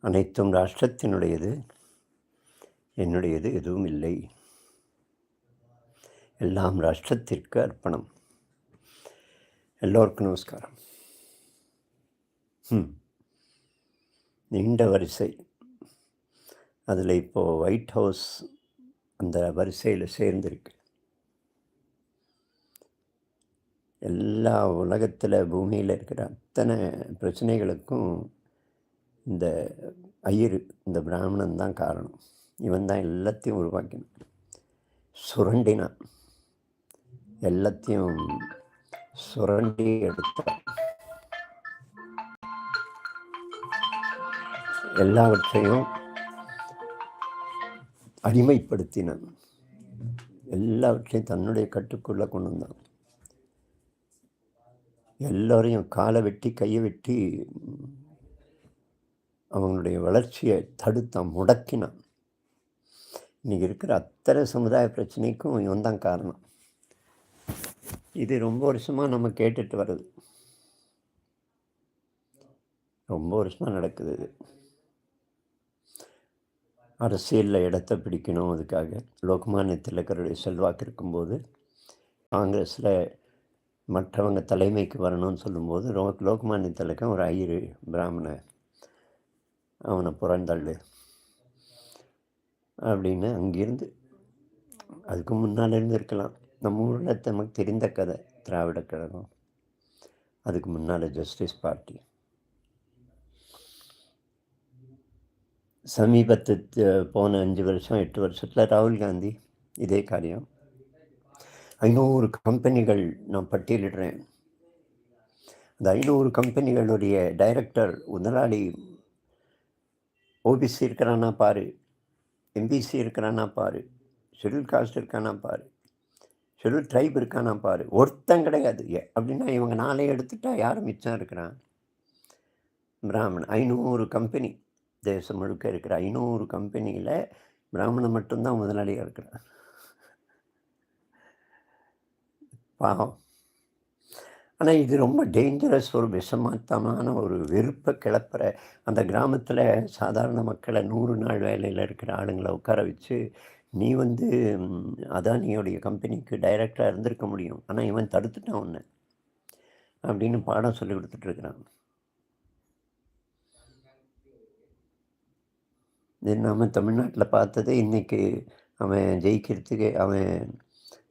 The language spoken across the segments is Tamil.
அனைத்தும் ராஷ்டிரத்தினுடையது. என்னுடையது எதுவும் இல்லை. எல்லாம் ராஷ்டிரத்திற்கு அர்ப்பணம். எல்லோருக்கும் நமஸ்காரம். ம் நீண்ட வரிசை. அதில் இப்போது ஒயிட் ஹவுஸ் அந்த வரிசையில் சேர்ந்திருக்கு. எல்லா உலகத்தில் பூமியில் இருக்கிற அத்தனை பிரச்சனைகளுக்கும் இந்த ஐயர் இந்த பிராமணன் தான் காரணம். இவன் தான் எல்லாத்தையும் உருவாக்கினான். சுரண்டினான். எல்லாத்தையும் சுரண்டி எடுத்தான். எல்லாவற்றையும் அடிமைப்படுத்தினான். எல்லாவற்றையும் தன்னுடைய கட்டுக்குள்ளே கொண்டு வந்தான். எல்லோரையும் காலை வெட்டி கையை வெட்டி அவங்களுடைய வளர்ச்சியை தடுத்தான் முடக்கினான் இன்றைக்கி இருக்கிற அத்தனை சமுதாய பிரச்சனைக்கும் இவன் தான் காரணம். இது ரொம்ப வருஷமாக நம்ம கேட்டுட்டு வருது ரொம்ப வருஷமாக நடக்குது இது. அரசியலில் இடத்த பிடிக்கணும் அதுக்காக. லோக்மானிய திலக்கருடைய செல்வாக்கு இருக்கும்போது காங்கிரஸில் மற்றவங்க தலைமைக்கு வரணும்னு சொல்லும்போது லோ லோக்மானிய திலக்கம் ஒரு ஐயர் பிராமண அவனை புறந்தள்ளு அப்படின்னு அங்கேருந்து அதுக்கு முன்னால் இருந்திருக்கலாம். நம்ம ஊரில் நமக்கு தெரிந்த கதை திராவிட கழகம். அதுக்கு முன்னால் ஜஸ்டிஸ் பார்ட்டி சமீபத்து போன அஞ்சு வருஷம் எட்டு வருஷத்தில் ராகுல் காந்தி இதே காரியம். ஐநூறு கம்பெனிகள் நான் பட்டியலிடுறேன். அந்த ஐநூறு கம்பெனிகளுடைய டைரக்டர் முதலாளி ஓபிசி இருக்கிறானா பாரு எம்பிசி இருக்கிறானா பாரு ஷெடியூல் காஸ்ட் இருக்கானா பாரு ஷெடியூல் ட்ரைப் இருக்கானா பாரு ஒருத்தன் கிடையாது. அப்படின்னா இவங்க நாளே எடுத்துட்டா யாரும் மிச்சம் இருக்கிறான்? பிராமணன் ஐநூறு கம்பெனி தேசம் முழுக்க இருக்கிற ஐநூறு கம்பெனியில் பிராமணன் மட்டும்தான் முதலாளியாக இருக்கிறான். பாவம். ஆனால் இது ரொம்ப டேஞ்சரஸ் ஒரு விஷமாத்தமான ஒரு வெறுப்பை கிளப்புற அந்த கிராமத்தில் சாதாரண மக்களை நூறு நாள் வேலையில் இருக்கிற ஆளுங்களை உட்கார வச்சு நீ வந்து அதானியோடைய கம்பெனிக்கு டைரக்டாக இருந்திருக்க முடியும். ஆனால் இவன் தடுத்துட்டான் ஒன்று அப்படின்னு பாடம் சொல்லி கொடுத்துட்ருக்குறான் இது நம்ம தமிழ்நாட்டில் பார்த்தது இன்றைக்கி அவன் ஜெயிக்கிறதுக்கு அவன்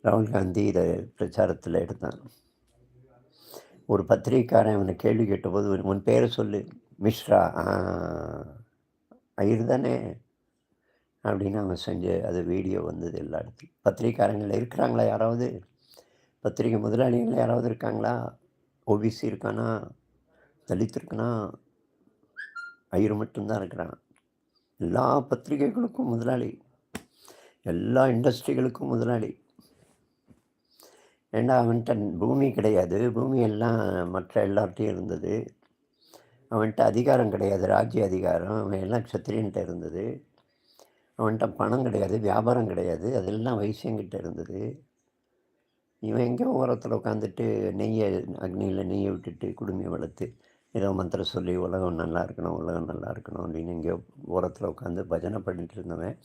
ராகுல் காந்தி இதை பிரச்சாரத்தில் எடுத்தான். ஒரு பத்திரிகைக்காரன் அவனை கேள்வி கேட்டபோது உன் பேரை சொல்லு மிஸ்ரா. ஐயர் தானே? அப்படின்னு அவன் செஞ்ச அது வீடியோ வந்தது எல்லா இடத்துலையும் பத்திரிக்காரங்களில் இருக்கிறாங்களா யாராவது? பத்திரிகை முதலாளிகள் யாராவது இருக்காங்களா? ஓபிசி இருக்கானா? தலித் இருக்கானா? ஐயர் மட்டும்தான் இருக்கிறான். எல்லா பத்திரிகைகளுக்கும் முதலாளி. எல்லா இண்டஸ்ட்ரிகளுக்கும் முதலாளி. ஏன்னா அவன்கிட்ட பூமி கிடையாது. பூமி எல்லாம் மற்ற எல்லார்ட்டையும் இருந்தது. அவன்கிட்ட அதிகாரம் கிடையாது. ராஜ்ய அதிகாரம். அவன் எல்லாம் க்ஷத்திரியன்ட்ட இருந்தது. அவன்கிட்ட பணம் கிடையாது. வியாபாரம் கிடையாது. அதெல்லாம் வைசியங்கிட்ட இருந்தது. இவன் எங்கேயோ ஓரத்தில் உட்காந்துட்டு நெய்யை அக்னியில் நெய்யை விட்டுட்டு குடுமையை வளர்த்து ஏதோ மந்திரம் சொல்லி உலகம் நல்லா இருக்கணும் உலகம் நல்லா இருக்கணும் அப்படின்னு எங்கேயோ ஓரத்தில் உட்காந்து பஜனை பண்ணிட்டு இருந்தவன்.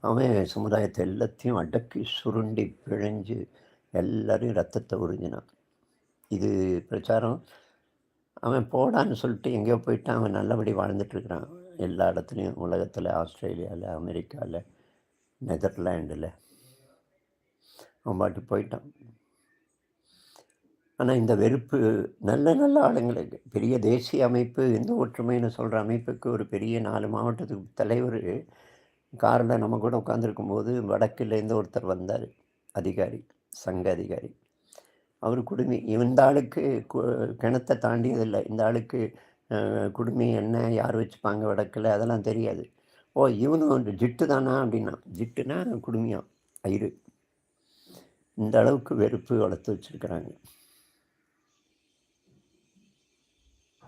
அவன் சமுதாயத்தை எல்லாத்தையும் அடக்கி சுருண்டி பிழைஞ்சு எல்லோரையும் ரத்தத்தை உறிஞ்சினான். இது பிரச்சாரம். அவன் போடான்னு சொல்லிட்டு எங்கேயோ போயிட்டு அவன் நல்லபடி வாழ்ந்துட்டுருக்கிறான் எல்லா இடத்துலையும் உலகத்தில் ஆஸ்திரேலியாவில் அமெரிக்காவில் நெதர்லாண்டில் அவன் பாட்டு போயிட்டான். ஆனால் இந்த வெறுப்பு நல்ல நல்ல ஆளுங்களுக்கு பெரிய தேசிய அமைப்பு எந்த ஒற்றுமைன்னு சொல்கிற அமைப்புக்கு ஒரு பெரிய நாலு மாவட்டத்துக்கு தலைவர் காரில் நம்ம கூட உட்காந்துருக்கும்போது வடக்கிலேருந்து ஒருத்தர் வந்தார் அதிகாரி. சங்க அதிகாரி அவர் குடுமி இந்த ஆளுக்கு கிணத்தை தாண்டியதில்லை. இந்த ஆளுக்கு குடுமி என்ன யார் வச்சுப்பாங்க வடக்கில்? அதெல்லாம் தெரியாது. ஓ இவனும் ஜிட்டு தானா அப்படின்னா ஜிட்டுனா குடுமியா? ஐரு. இந்த அளவுக்கு வெறுப்பு வளர்த்து வச்சுருக்குறாங்க.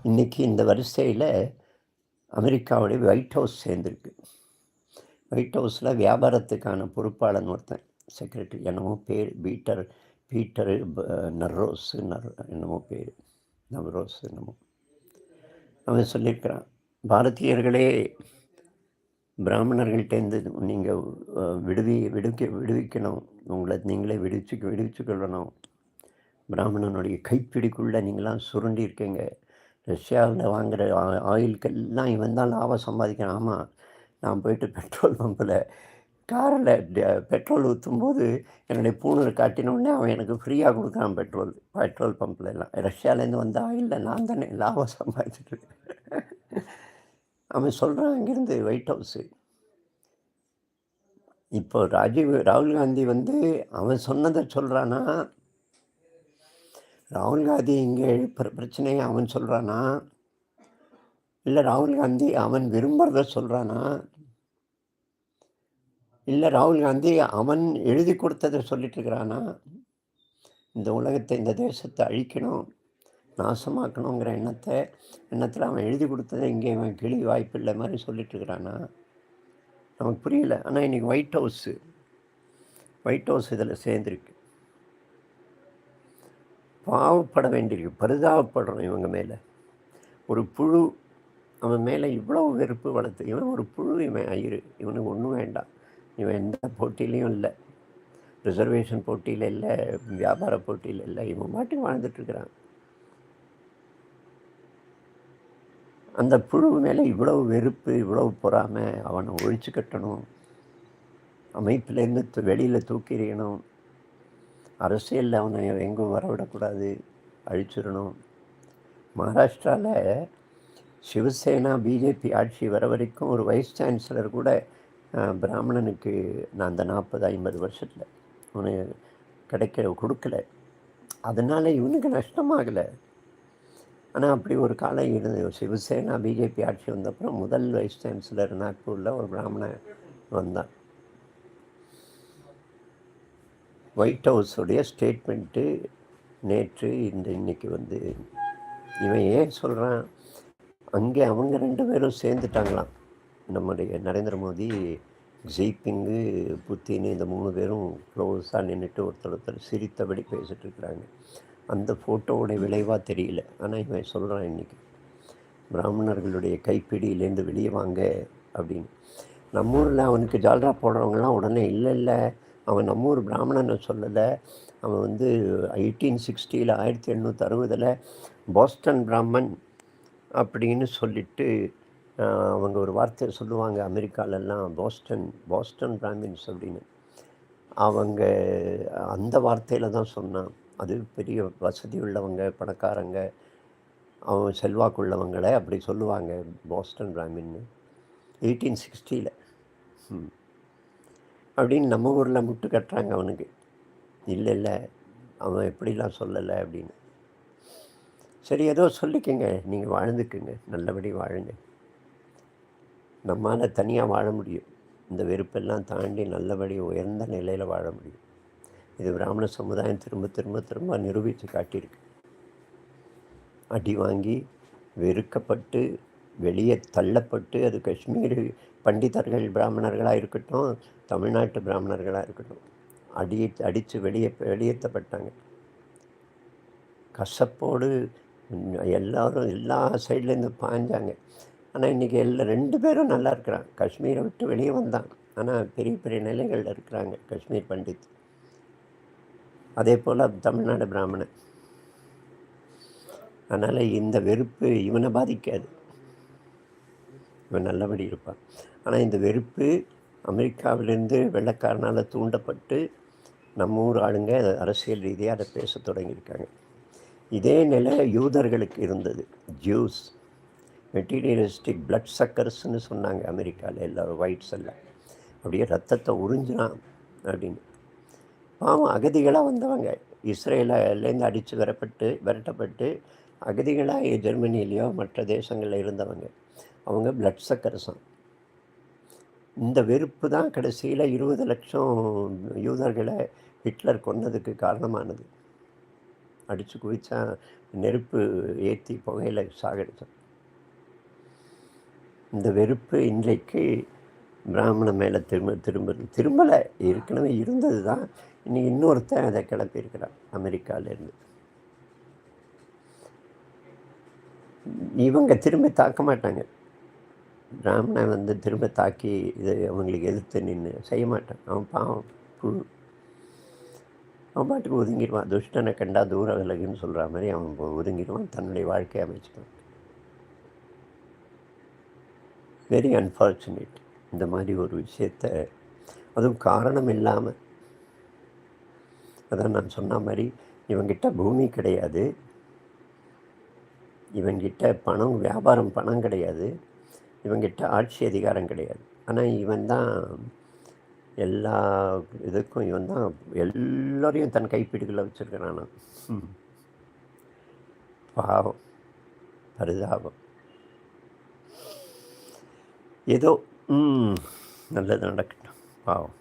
இன்றைக்கி இந்த வரிசையில் அமெரிக்காவுடைய ஒயிட் ஹவுஸ் சேர்ந்துருக்கு. ஒயிட் ஹவுஸில் வியாபாரத்துக்கான பொறுப்பாளன் ஒருத்தன். செக்ரட்டரி என்னமோ பேர் பீட்டர் பீட்டர் நர்ரோஸ் நர் என்னமோ பேர் நவ்ரோஸ் என்னமோ. அவன் சொல்லியிருக்கிறான் பாரதியர்களே பிராமணர்கள்ட்டேருந்து நீங்கள் விடுவி விடுவிக்க விடுவிக்கணும். உங்களை நீங்களே விடுவிச்சு விடுவிச்சு கொள்ளணும் பிராமணனுடைய கைப்பிடிக்குள்ளே நீங்களாம் சுருண்டி இருக்கீங்க. ரஷ்யாவில் வாங்குகிற ஆயிலுக்கெல்லாம் இவன் தான் லாபம் சம்பாதிக்கிறான். ஆமாம் நான் போயிட்டு பெட்ரோல் பம்பில் காரில் பெட்ரோல் ஊற்றும்போது என்னுடைய பூணூரை காட்டினோடனே அவன் எனக்கு ஃப்ரீயாக கொடுக்குறான் பெட்ரோல் பெட்ரோல் பம்பில் எல்லாம் ரஷ்யாவிலேருந்து வந்த ஆயிலில் நான் தானே லாபம் சம்பாதிச்சிட்டு. அவன் சொல்கிறான் அங்கேருந்து ஒயிட் ஹவுஸு இப்போ ராஜீவ் ராகுல் காந்தி வந்து அவன் சொன்னதை சொல்கிறானா ராகுல் காந்தி இங்கே எழுப்புற பிரச்சனையை அவன் சொல்கிறானா இல்லை ராகுல் காந்தி அவன் விரும்புகிறத சொல்கிறானா இல்லை ராகுல் காந்தி அவன் எழுதி கொடுத்ததை சொல்லிட்டு இருக்கிறானா இந்த உலகத்தை இந்த தேசத்தை அழிக்கணும் நாசமாக்கணுங்கிற எண்ணத்தை எண்ணத்தில் அவன் எழுதி கொடுத்ததை இங்கே அவன் கிளி வாய்ப்பில்லை மாதிரி சொல்லிட்டு இருக்கிறானா நமக்கு புரியல. ஆனால் இன்றைக்கி ஒயிட் ஹவுஸு ஒயிட் ஹவுஸ் இதில் சேர்ந்துருக்கு. பாவப்பட வேண்டியிருக்கு. பரிதாபப்படுறோம் இவங்க மேலே. ஒரு புழு அவன் மேலே இவ்வளோ வெறுப்பு வளர்த்து இவன் ஒரு புழு இவன் ஐயரு இவனுக்கு ஒன்றும் வேண்டாம். இவன் எந்த போட்டியிலையும் இல்லை. ரிசர்வேஷன் போட்டியில் இல்லை வியாபார போட்டியில் இல்லை இவன் மாட்டி வாழ்ந்துட்டுருக்கிறான் அந்த புழு மேலே இவ்வளவு வெறுப்பு இவ்வளவு பொறாமை அவனை ஒழிச்சு கட்டணும். அமைப்பிலேருந்து வெளியில் தூக்கிறியணும் அரசியலில் அவனை எங்கும் வரவிடக்கூடாது அழிச்சிடணும். மகாராஷ்டிராவில் சிவசேனா பிஜேபி ஆட்சி வர வரைக்கும் ஒரு வைஸ் சான்சலர் கூட பிராமணனுக்கு நான் அந்த நாற்பது ஐம்பது வருஷத்தில் உனக்கு கிடைக்க கொடுக்கல. அதனால் இவனுக்கு நஷ்டமாகலை. ஆனால் அப்படி ஒரு காலம் இருந்தது. சிவசேனா பிஜேபி ஆட்சி வந்தப்புறம் முதல் வைஸ் சான்சலர் நாக்பூரில் ஒரு பிராமணன் வந்தான். ஒயிட் ஹவுஸுடைய ஸ்டேட்மெண்ட்டு நேற்று இந்த இன்னைக்கு வந்து இவன் ஏன் சொல்கிறான் அங்கே அவங்க ரெண்டு பேரும் சேர்ந்துட்டாங்களாம். நம்முடைய நரேந்திர மோடி ஜெய்பிங்கு புத்தின்னு இந்த மூணு பேரும் க்ளோஸாக நின்றுட்டு ஒருத்தர் ஒருத்தர் சிரித்தபடி பேசிகிட்டு இருக்கிறாங்க. அந்த ஃபோட்டோவுடைய விளைவாக தெரியல. ஆனால் இவன் சொல்கிறான் இன்றைக்கி பிராமணர்களுடைய கைப்பிடியிலேருந்து வெளியே வாங்க அப்படின்னு. நம்ம ஊரில் அவனுக்கு ஜால்ரா போடுறவங்கலாம் உடனே இல்லை இல்லை அவன் நம்ம ஊர் பிராமணனை சொல்லலை. அவன் வந்து எயிட்டீன் சிக்ஸ்டியில் ஆயிரத்தி எண்ணூற்றி அறுபதில் பாஸ்டன் பிராமன் அப்படின்னு சொல்லிட்டு அவங்க ஒரு வார்த்தையை சொல்லுவாங்க அமெரிக்காலெல்லாம் பாஸ்டன் பாஸ்டன் பிராமின்ஸ் அப்படின்னு. அவங்க அந்த வார்த்தையில் தான் சொன்னான். அது பெரிய வசதி உள்ளவங்க பணக்காரங்க அவங்க செல்வாக்குள்ளவங்களை அப்படி சொல்லுவாங்க பாஸ்டன் பிராமின்னு எயிட்டீன் சிக்ஸ்டியில் அப்படின்னு நம்ம ஊரில் முட்டு கட்டுறாங்க அவனுக்கு. இல்லை இல்லை அவன் எப்படிலாம் சொல்லலை அப்படின்னு. சரி ஏதோ சொல்லிக்கங்க. நீங்கள் வாழ்ந்துக்குங்க. நல்லபடி வாழுங்க. நம்மால் தனியாக வாழ முடியும். இந்த வெறுப்பெல்லாம் தாண்டி நல்லபடி உயர்ந்த நிலையில் வாழ முடியும். இது பிராமண சமுதாயம் திரும்ப திரும்ப திரும்ப நிரூபித்து காட்டியிருக்கு. அடி வாங்கி வெறுக்கப்பட்டு வெளியே தள்ளப்பட்டு அது காஷ்மீர் பண்டிதர்கள் பிராமணர்களாக இருக்கட்டும் தமிழ்நாட்டு பிராமணர்களாக இருக்கட்டும் அடி அடித்து வெளியே வெளியேற்றப்பட்டாங்க. கசப்போடு எல்லோரும் எல்லா சைட்லேருந்து பாஞ்சாங்க. ஆனால் இன்றைக்கி எல்லாம் ரெண்டு பேரும் நல்லா இருக்கிறான் காஷ்மீரை விட்டு வெளியே வந்தான் ஆனால் பெரிய பெரிய நிலைகளில் இருக்கிறாங்க காஷ்மீர் பண்டித். அதே போல் தமிழ்நாடு பிராமணன் அதனால் இந்த வெறுப்பு இவனை பாதிக்காது. இவன் நல்லபடி இருப்பான். ஆனால் இந்த வெறுப்பு அமெரிக்காவிலேருந்து வெள்ளக்காரனால் தூண்டப்பட்டு நம்ம ஊர் ஆளுங்க அரசியல் ரீதியாக அதை பேச தொடங்கியிருக்காங்க. இதே நிலை யூதர்களுக்கு இருந்தது. ஜூஸ். மெட்டீரியலிஸ்டிக் பிளட் சக்கர்ஸ்னு சொன்னாங்க அமெரிக்காவில் எல்லோரும் ஒயிட்ஸ் எல்லாம். அப்படியே ரத்தத்தை உறிஞ்சினான் அப்படின்னு. பாவம் அகதிகளாக வந்தவங்க. இஸ்ரேலேருந்து அடித்து வரப்பட்டு விரட்டப்பட்டு அகதிகளாக ஜெர்மனிலேயோ மற்ற தேசங்களில் இருந்தவங்க. அவங்க பிளட் சக்கரசம் இந்த வெறுப்பு தான் கடைசியில் இருபது லட்சம் யூதர்களை ஹிட்லர் கொன்னதுக்கு காரணமானது. அடித்து குவிச்சா நெருப்பு ஏற்றி புகையில் சாகடித்தான் இந்த வெறுப்பு இன்றைக்கு பிராமண மேலே திரும்ப திரும்ப திரும்பலை. ஏற்கனவே இருந்தது தான். இன்னைக்கு இன்னொருத்தன் அதை கிளப்பியிருக்கிறான் அமெரிக்காவிலேருந்து. இவங்க திரும்ப தாக்க மாட்டாங்க. பிராமணன் வந்து திரும்ப தாக்கி இது அவங்களுக்கு எதிர்த்து நின்று செய்ய மாட்டான். அவன் பாவம் புழு. அவன் பாட்டுக்கு ஒதுங்கிடுவான். துஷ்டனை கண்டா தூர விலகுன்னு சொல்கிற மாதிரி அவன் ஒதுங்கிடுவான். தன்னுடைய வாழ்க்கையை அமைச்சுக்கான் வெரி அன்ஃபார்ச்சுனேட் இந்த மாதிரி ஒரு விஷயத்த. அதுவும் காரணம் இல்லாமல் அதான் நான் சொன்ன மாதிரி இவங்கிட்ட பூமி கிடையாது. இவங்கிட்ட பணம் வியாபாரம் பணம் கிடையாது. இவங்கிட்ட ஆட்சி அதிகாரம் கிடையாது. ஆனால் இவன் தான் எல்லா இதுக்கும் இவன் தான் எல்லோரையும் தன் கைப்பிடிகளில் வச்சுருக்கிறானா பாவம். பரிதாபம். ஏதோ நல்லது நடக்கட்டும். பாவம்.